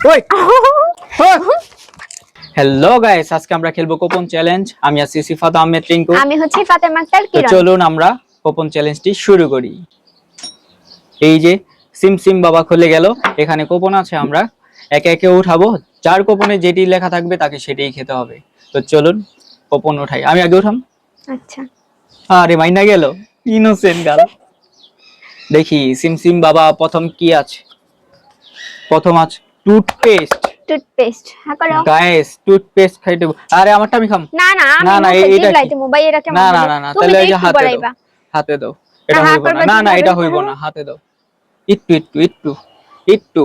ওই। Hello guys আজকে আমরা খেলব কোপন চ্যালেঞ্জ আমি আছি সিফাত আহমেদ টিঙ্কু আমি হচ্ছে ফাতেমা আক্তার কিরণ। চলুন আমরা কোপন চ্যালেঞ্জটি শুরু করি। এই যে সিম সিম বাবা খুলে গেল। এখানে কোপন আছে আমরা একে একে উঠাবো। যার কোপনে যেটি লেখা থাকবে তাকে সেটাই খেতে হবে। তো চলুন কোপন উঠাই। আমি আগে উঠাম? আচ্ছা। আরে মাইনা গেল। ইনোসেন্ট গাল দেখি সিম সিম বাবা প্রথম কি আছে? প্রথম আছে। টুথপেস্ট টুথপেস্ট হ্যাঁ করো গাইস টুথপেস্ট খাইতে আরে আমারটা আমি খাম না না না, না, এইটা? জিভলাইতে মোবাইল এটা কেমন না না না তাহলে একটু হাতে দাও হাতে দাও এটা হইব না না না কীভাবে এটা হইব না হাতে দাও একটু একটু একটু একটু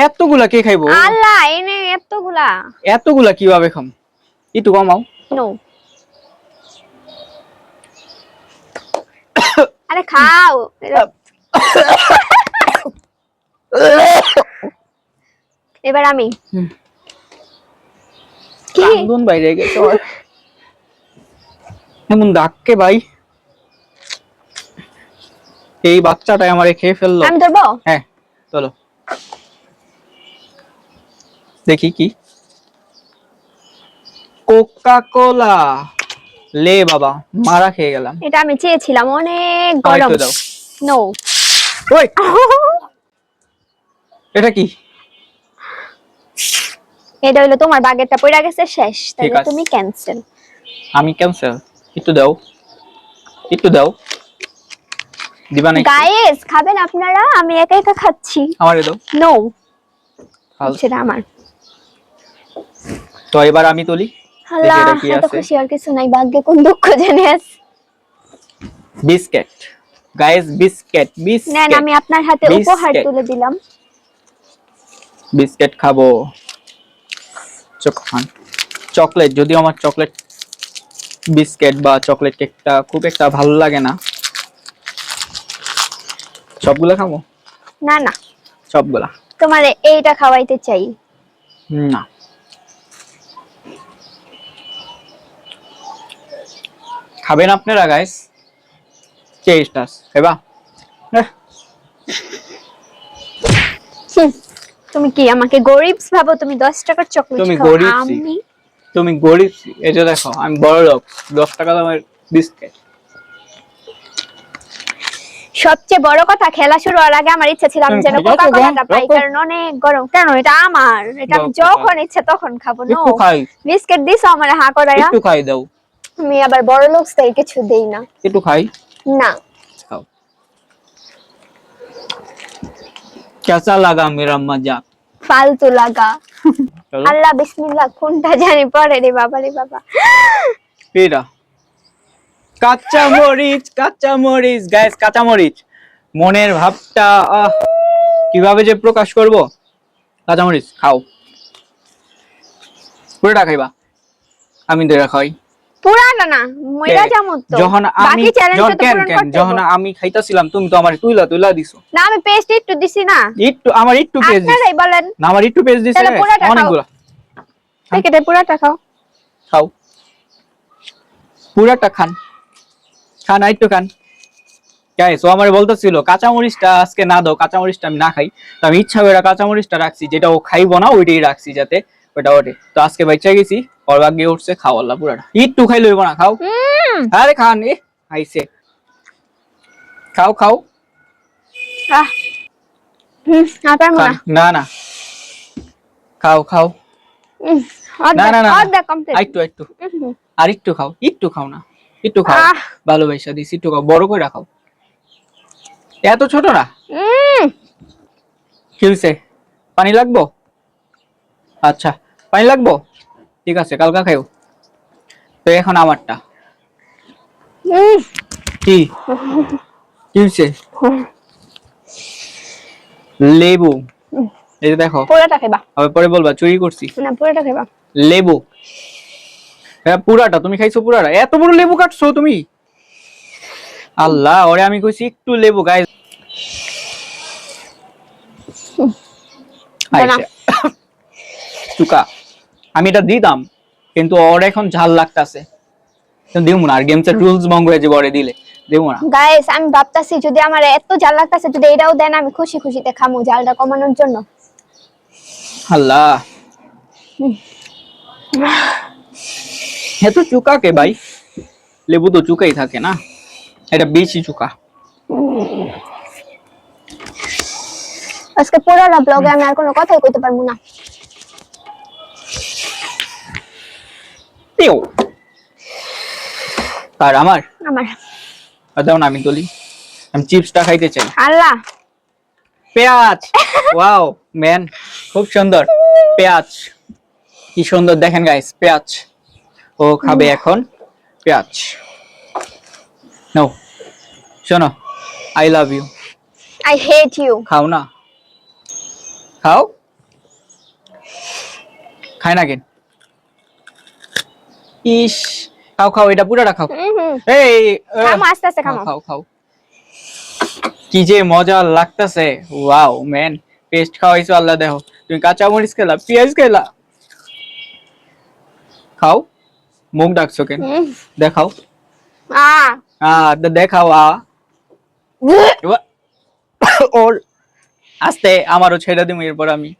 এতগুলা কে খাইবো আল্লাহ এনে এতগুলা এতগুলা কীভাবে খাম একটু কমাও নো আরে খাও এবার আমি। হুম। কি? কান্দুন বাইরে গেছে আমার। এমন ডাককে ভাই। এই বাচ্চাটা আমারে খেয়ে ফেলল। আমি ধরবো? হ্যাঁ চলো। দেখি কি। কোকা কোলা লে বাবা মারা খেয়ে গেলাম। এটা আমি চেয়েছিলাম অনেক গরম। নো ওই! এটা কি? এটা হলো তোমার বাগেরটা পড়ে গেছে শেষ তাহলে তুমি ক্যান্সেল আমি ক্যান্সেল একটু দাও। একটু দাও। দিবা নাকি? গাইস খাবেন আপনারা? আমি একা একা খাচ্ছি। আমারে দাও। নো। সেটা আমার। তো এবার আমি তুলি। আল্লাহ এত খুশি আর কিছু নাই। ভাগ্যে কোন দুঃখ জেনে আছে। বিস্কেট গাইস বিস্কেট নেন বিস্কেট আমি আপনার হাতে উপহার তুলে দিলাম। বিস্কেট খাব। চোখ খান চকলেট যদিও আমার চকলেট বিস্কেট বা চকলেট কেকটা খুব একটা ভালো লাগে না। সবগুলো খাব? না না। সবগুলা? তোমার এইটা খাওয়াইতে চাই। না। খাবেন আপনারা গাইস টেস্ট আস হুম, তুমি কি আমাকে গরিব ভাবো? তুমি দশ টাকার চকলেট তুমি গরিব আমি তুমি গরিব এই যে দেখো আমি বড় লোক। দশ টাকা দামের বিস্কেট। সবচেয়ে বড় কথা খেলা শুরু হওয়ার আগে আমার ইচ্ছা ছিল আমি যেন কোকা কোলাটা পাই কারণ অনেক গরম। কেন? এটা আমার। এটা আমি যখন ইচ্ছা তখন খাব নো একটু খাই। বিস্কিট দিছো আমার হা করাইয়া একটু খাই দাও। আমি আবার বড় লোক তাই কিছু দেই না। একটু খাই। না। कैसा लगा मेरा मजाक ফালতু লাগা चलो আল্লাহ বিসমিল্লাহ কোনটা জানি পড়ে রে বাবা রে বাবা পেরা কাঁচা মরিচ কাঁচা মরিচ গাইস কাঁচা মরিচ মনের ভাবটা আহ, কিভাবে যে প্রকাশ করব কাঁচা মরিচ খাও পুরোটা খাইবা আমি দুইটা খাই পুরাটা না মইরা যামু তো। যখন আমি যখন কেন কেন যখন আমি খাইতাছিলাম তুমি তো আমার তুইলা তুইলা দিছো। না আমি পেস্ট একটু দিছি না। একটু আমার একটু পেজ দিছে। আপনারাই বলেন। না আমার একটু পেজ দিছে। তাহলে পুরোটা খাও। অনেকগুলা। প্যাকেটে পুরাটা খাও। খাও। পুরাটা খান। খান আর খান। গাইস ও আমার বলতেছিল কাঁচামরিচটা আজকে না দাও কাঁচামরিচটা আমি না খাই। তো আমি ইচ্ছা করে কাঁচামরিচটা রাখছি যেটা ও খাইবো না ওইটাই রাখছি যাতে ওটা ওঠে তো আজকে বাচ্চা গেছি ওর ভাগ্যে উঠছে খাও আল্লাহ পুরাটা। একটু খাই লইব না খাও। আরে খান এ আইসে খাও খাও। না না না। খাও খাও। না না না একটু একটু আর একটু খাও একটু খাও না একটু খাও। ভালোবাসা একটু খাও বড় করে এত ছোট না? কি হইছে? পানি লাগবো? আচ্ছা। পানি লাগবো? ঠিক আছে কালকা খাইও। তো এখন আমারটা। কি? কি হইছে? লেবু। এই যে দেখো। পুরাটা খাইবা। আবার পরে বলবা চুরি করছি। না পুরাটা খাইবা। লেবু। হ্যাঁ পুরাটা তুমি খাইছো পুরাটা এত বড় লেবু কাটছো তুমি? আল্লাহ ওরে আমি কইছি একটু লেবু গাই চুকা। আমি এটা দিতাম কিন্তু ওর এখন ঝাল লাগতাছে। দিব না আর গেমস এর রুলস ভঙ্গ হয়ে যাবে ওরে দিলে। দিব না। গাইস আমি ভাবতাছি যদি আমার এত জাল লাগতাছে যদি এটাও দেন আমি খুশি খুশিতে খামু জালটা কমানোর জন্য। আল্লাহ। এত চুকা কে ভাই? লেবু তো চুকাই থাকে না। এটা বেশি চুকা। আজকে পুরোনো ব্লগে আমি আর কোনো কথাই কইতে পারব না। আর আমার? আমার। আর দাও না আমি তুলি আমি চিপসটা খাইতে চাই। আল্লাহ। পেঁয়াজ। ওয়াও ম্যান খুব সুন্দর। পেঁয়াজ। কি সুন্দর দেখেন গাইস পেঁয়াজ। ও খাবে এখন পেঁয়াজ। নো শোনো I love you I hate you খাও না। খাও। খায় না কেন ইস খাও খাও এটা পুরোটা খাও। এই খামো আস্তে আস্তে খাও খাও। খাও কি যে মজা লাগতেছে। ওয়াও ম্যান পেস্ট খাওয়াইছো আল্লাহ দেখো তুমি কাঁচা মরিচ খেলা পেঁয়াজ খেলা। খাও মুখ ডাকছো কেন? দেখাও। আ। দেখাও আ। ওর আস্তে আমারও ছেড়ে দিম এরপর আমি।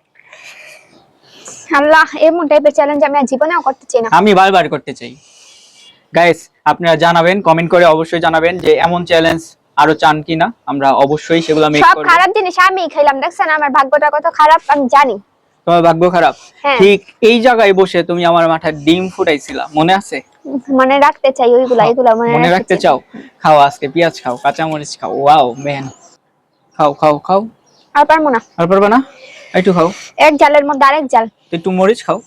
আল্লাহ এমন টাইপের চ্যালেঞ্জ আমি আর জীবনেও করতে চাই না। আমি বারবার করতে চাই। গাইস আপনারা জানাবেন কমেন্ট করে অবশ্যই জানাবেন যে এমন চ্যালেঞ্জ আরও চান কিনা। আমরা অবশ্যই সেগুলো মেক সব করব। খারাপ জিনিস আমি খাইলাম দেখছেন? আমার ভাগ্যটা কত খারাপ আমি জানি। তোমার ভাগ্য খারাপ? হ্যাঁ। ঠিক এই জায়গায় বসে তুমি আমার মাথায় ডিম ফুটাইছিলা মনে আছে? মনে রাখতে চাই ওইগুলা এগুলা মনে মনে রাখতে চাও। খাও আজকে পেঁয়াজ খাও কাঁচা মরিচ খাও। ওয়াও ম্যান খাও খাও খাও। আর পারব না। আর পারবে না? একটু খাও। এক জালের মধ্যে আরেক জাল। একটু মরিচ খাও।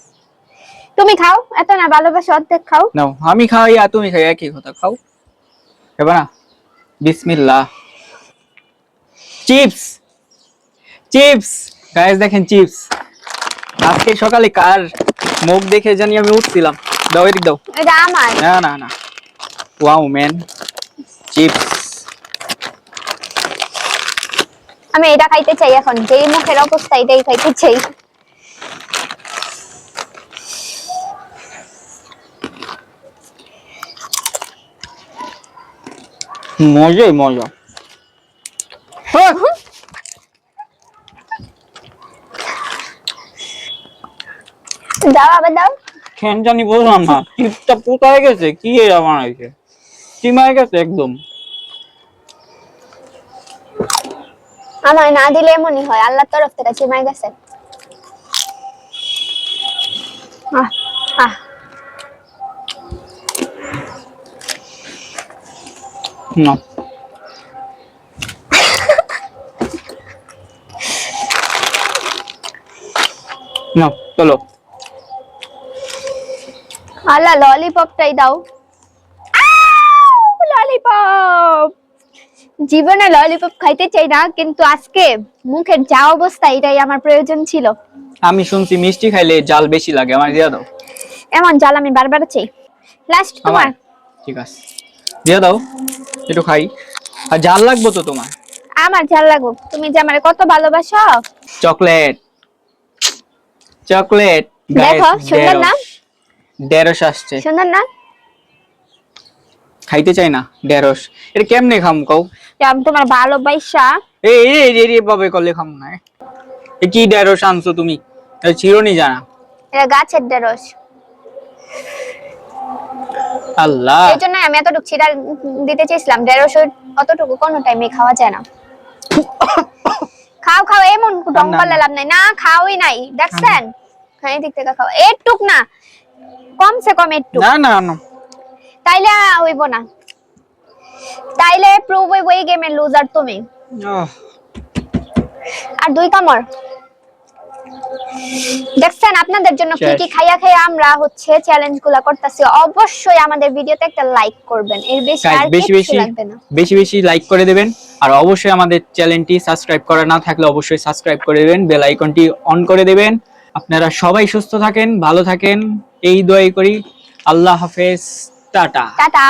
তুমি খাও এত না ভালোবাসে অর্ধেক খাও। নাও আমি খাই আর তুমি খাই একই কথা খাও। এবার না বিসমিল্লাহ। Chips chips. গাইস দেখেন চিপস। আজকে সকালে কার মুখ দেখে জানি আমি উঠছিলাম। দাও এদিক দাও। এটা আমার। না না না। Wow man chips. আমি এটা খাইতে চাই এখন যেই মুখের অবস্থা এটাই খাইতে চাই। মজাই মজা। হ্যাঁ। দাও আবার দাও। কেন জানি বললাম না চিপসটা কোথায় গেছে? কি এরা বানাইছে? চিমায় গেছে একদম? আমার না দিলে এমনই হয়। আল্লাহর তরফ থেকে চিমাই গেছে। আহ আহ। না। না চলো। আল্লাহ ললিপপটাই দাও। ললিপপ জীবনে ললিপপ খাইতে চাই না কিন্তু আজকে মুখের যা অবস্থা এটাই আমার প্রয়োজন ছিল। আমি শুনছি মিষ্টি খাইলে জাল বেশি লাগে আমার দিয়ে দাও। এমন জাল আমি বারবার চাই। লাস্ট তোমার? ঠিক আছে। দিয়ে দাও একটু খাই। আর জাল লাগবো তো তোমার? আমার জাল লাগো তুমি যে আমার কত ভালোবাসো? চকলেট। চকলেট। দেখো, সুন্দর না? ঢেঁড়স আসছে। সুন্দর না? খাইতে চাই না ঢেঁড়স। এটা কেমনে খাম কও? আমি তোমার ভালোবাসা। এই এই এই এই ভাবে করলে খাম না এ। কি ঢেঁড়স আনছো তুমি? এটা চিরনি জানা। এটা গাছের ঢেঁড়স। আল্লাহ। এই জন্য আমি এতটুকু চিরা দিতে চেয়েছিলাম। ঢেঁড়স অতটুকু কোনো টাইমে খাওয়া যায় না। খাও খাও এমন না। লাভ নাই। না খাওই নাই। দেখছেন? হ্যাঁ এদিক থেকে খাও। একটুক না। কমসে কম একটু না না না। তাইলে হইব না। তাইলে প্রুভ হইব এই গেমের লুজার তুমি। আর দুই কামড়। দেখছেন আপনাদের জন্য কি কি খাইয়া খাইয়া আমরা হচ্ছে চ্যালেঞ্জগুলা করতেছি অবশ্যই আমাদের ভিডিওতে একটা লাইক করবেন। এর বেশি আর বেশি লাগবে না। বেশি বেশি লাইক করে দেবেন আর অবশ্যই আমাদের চ্যানেলটি সাবস্ক্রাইব করা না থাকলে অবশ্যই সাবস্ক্রাইব করে দেবেন বেল আইকনটি অন করে দেবেন। আপনারা সবাই সুস্থ থাকেন ভালো থাকেন এই দোয়াই করি। আল্লাহ হাফেজ। টাটা। টাটা।